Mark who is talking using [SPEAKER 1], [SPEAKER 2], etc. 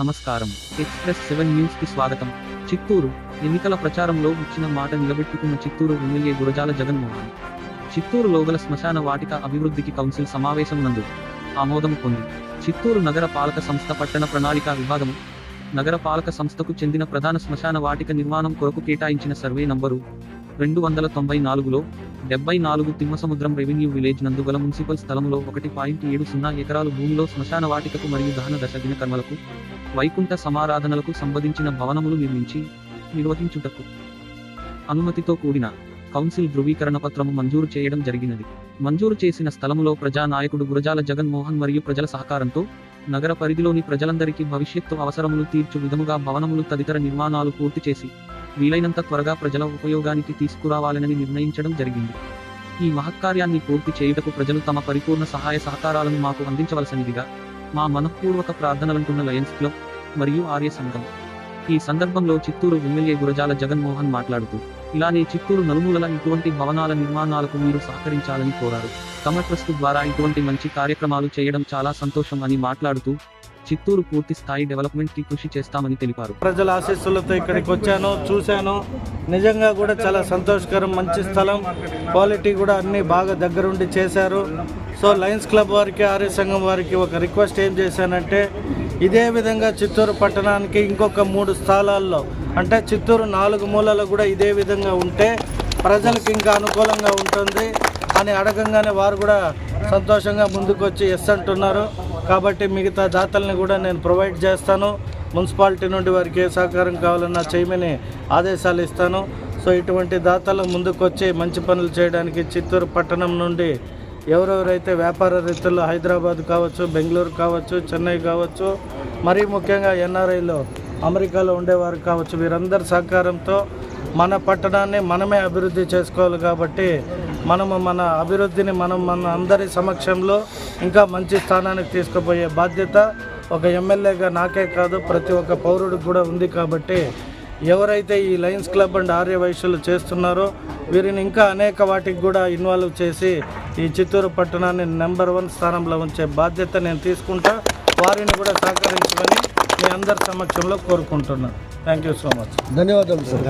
[SPEAKER 1] నమస్కారం. Express seven న్యూస్కి స్వాగతం. చిత్తూరు ఎన్నికల ప్రచారంలో ఇచ్చిన మాట నిలబెట్టుకున్న చిత్తూరు ఎమ్మెల్యే గురజాల జగన్మోహన్. చిత్తూరులో గల శ్మశాన వాటిక అభివృద్ధికి కౌన్సిల్ సమావేశం నందు ఆమోదం పొంది. చిత్తూరు నగర పాలక సంస్థ పట్టణ ప్రణాళిక విభాగం నగర పాలక సంస్థకు చెందిన ప్రధాన శ్మశాన వాటిక నిర్మాణం కొరకు కేటాయించిన సర్వే నంబరు రెండు వందల తొంభై నాలుగులో డెబ్బై నాలుగు తిమ్మసముద్రం రెవెన్యూ విలేజ్ నందుగల మున్సిపల్ స్థలంలో ఒకటి పాయింట్ ఏడు సున్నా ఎకరాలు భూమిలో శ్మశాన వాటికకు మరియు దహన దశ దినకర్మలకు వైకుంఠ సమారాధనలకు సంబంధించిన భవనములు నిర్మించి నిర్వహించుటకు అనుమతితో కూడిన కౌన్సిల్ ధృవీకరణ పత్రము మంజూరు చేయడం జరిగినది. మంజూరు చేసిన స్థలములో ప్రజా నాయకుడు గురజాల జగన్మోహన్ మరియు ప్రజల సహకారంతో నగర పరిధిలోని ప్రజలందరికీ భవిష్యత్తు అవసరములు తీర్చు విధముగా భవనములు తదితర నిర్మాణాలు పూర్తి చేసి వీలైనంత త్వరగా ప్రజల ఉపయోగానికి తీసుకురావాలనని నిర్ణయించడం జరిగింది. ఈ మహత్కార్యాన్ని పూర్తి చేయుటకు ప్రజలు తమ పరిపూర్ణ సహాయ సహకారాలను మాకు అందించవలసినదిగా మా మనఃపూర్వక ప్రార్థనలంటున్న లయన్స్ క్లబ్ మరియు ఆర్య సంఘం. ఈ సందర్భంలో చిత్తూరు ఎమ్మెల్యే గురజాల జగన్మోహన్ మాట్లాడుతూ ఇలానే చిత్తూరు నలుమూలల ఇటువంటి భవనాల నిర్మాణాలకు మీరు సహకరించాలని కోరారు. తమ ట్రస్ట్ ద్వారా ఇటువంటి మంచి కార్యక్రమాలు చేయడం చాలా సంతోషం అని మాట్లాడుతూ చిత్తూరు పూర్తి స్థాయి డెవలప్మెంట్కి కృషి చేస్తామని తెలిపారు.
[SPEAKER 2] ప్రజల ఆశీస్సులతో ఇక్కడికి వచ్చాను చూశాను. నిజంగా కూడా చాలా సంతోషకరం మంచి స్థలం. క్వాలిటీ కూడా అన్ని బాగా దగ్గరుండి చేశారు. సో లయన్స్ క్లబ్ వారికి ఆర్య సంఘం వారికి ఒక రిక్వెస్ట్ ఏం చేశానంటే ఇదే విధంగా చిత్తూరు పట్టణానికి ఇంకొక మూడు స్థలాల్లో అంటే చిత్తూరు నాలుగు మూలలో కూడా ఇదే విధంగా ఉంటే ప్రజలకు ఇంకా అనుకూలంగా ఉంటుంది అని అడగంగానే వారు కూడా సంతోషంగా ముందుకు వచ్చి ఎస్ అంటున్నారు. కాబట్టి మిగతా దాతల్ని కూడా నేను ప్రొవైడ్ చేస్తాను. మున్సిపాలిటీ నుండి వారికి ఏ సహకారం కావాలన్నా చేయమని ఆదేశాలు ఇస్తాను. సో ఇటువంటి దాతలు ముందుకొచ్చి మంచి పనులు చేయడానికి చిత్తూరు పట్టణం నుండి ఎవరెవరైతే వ్యాపార రీతుల్లో హైదరాబాద్ కావచ్చు బెంగళూరు కావచ్చు చెన్నై కావచ్చు మరీ ముఖ్యంగా ఎన్ఆర్ఐలో అమెరికాలో ఉండేవారు కావచ్చు వీరందరి సహకారంతో మన పట్టణాన్ని మనమే అభివృద్ధి చేసుకోవాలి కాబట్టి మనము మన అభివృద్ధిని మనం మన అందరి సమక్షంలో ఇంకా మంచి స్థానానికి తీసుకుపోయే బాధ్యత ఒక ఎమ్మెల్యేగా నాకే కాదు ప్రతి ఒక్క పౌరుడికి కూడా ఉంది కాబట్టి ఎవరైతే ఈ లయన్స్ క్లబ్ అండ్ ఆర్య వైశ్యులు చేస్తున్నారో వీరిని ఇంకా అనేక వాటికి కూడా ఇన్వాల్వ్ చేసి ఈ చిత్తూరు పట్టణాన్ని నెంబర్ వన్ స్థానంలో ఉంచే బాధ్యత నేను తీసుకుంటా వారిని కూడా సహకరించమని మీ అందరి సమక్షంలో కోరుకుంటున్నాను. థ్యాంక్ యూ సో మచ్
[SPEAKER 3] ధన్యవాదాలు సార్